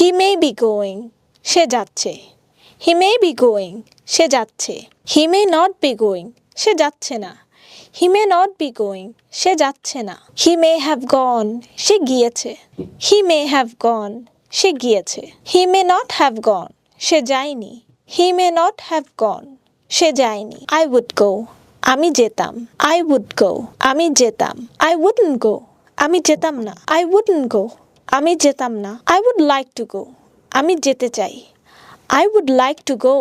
He may be going সে যাচ্ছে। He may be going সে যাচ্ছে। He may not be going সে যাচ্ছে না। He may not be going সে যাচ্ছে না। হি মে হ্যাভ গন সে গিয়েছে। হি মে হ্যাভ গন সে গিয়েছে। He may not have gone সে যায়নি। He may not have gone সে যায়নি। আই উড গো আমি যেতাম। আই উড গো আমি যেতাম। আই উডন গো আমি যেতাম না। আই উডন গো আমি যেতাম না। I would like to go আমি যেতে চাই। I would like to go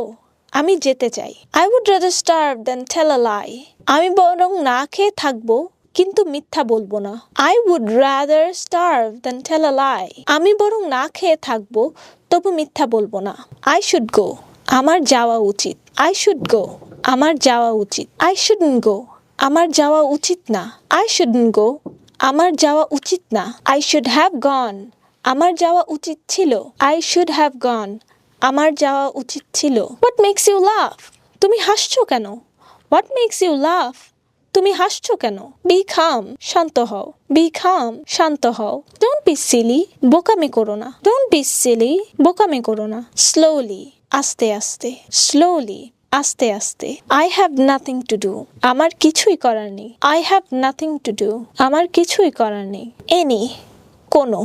আমি যেতে চাই। I would rather than tell a lie আমি বরং না খেয়ে থাকব, কিন্তু মিথ্যা বলব না। I would rather starve than tell a lie আমি বরং না খেয়ে থাকব, তবু মিথ্যা বলব না। আই শুড গো আমার যাওয়া উচিত। আই শুড গো আমার যাওয়া উচিত। আই শুডন গো আমার যাওয়া উচিত না। আই শুডন গো আমার যাওয়া উচিত না। আই শুড হ্যাভ গন আমার যাওয়া উচিত ছিল। আই শুড হ্যাভ গন আমার যাওয়া উচিত ছিল। হোয়াট মেক্স ইউ লাভ তুমি হাসছো কেন? হোয়াট মেক্স ইউ লাভ তুমি হাসছো কেন? বি খাম শান্ত হও। বি খাম শান্ত হও। ডোন্ট বি সিলি বোকামি করো না। ডোন্ট বি সিলি বোকামি করো না। স্লোলি আস্তে আস্তে। স্লোলি আস্তে আস্তে I have nothing to do আমার কিছুই করার নেই। I have nothing to do আমার কিছুই করার নেই। এনি কোনো।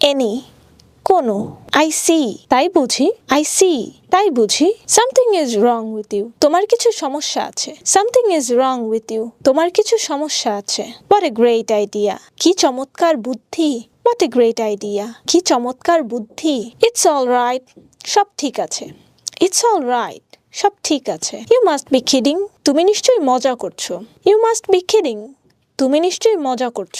এনি কোনো। আই সি তাই বুঝি? আই সি তাই বুঝি? Something is wrong with you তোমার কিছু সমস্যা আছে। Something is wrong with you তোমার কিছু সমস্যা আছে। হোয়াট এ গ্রেট আইডিয়া কি চমৎকার বুদ্ধি। হোয়াট এ গ্রেট আইডিয়া কি চমৎকার বুদ্ধি। ইটস অল রাইট সব ঠিক আছে। ইটস অল রাইট সব ঠিক আছে। ইউ মাস্ট বি খিডিং তুমি নিশ্চয়ই মজা করছ। ইউ মাস্ট বি খিডিং তুমি নিশ্চয়ই মজা করছ।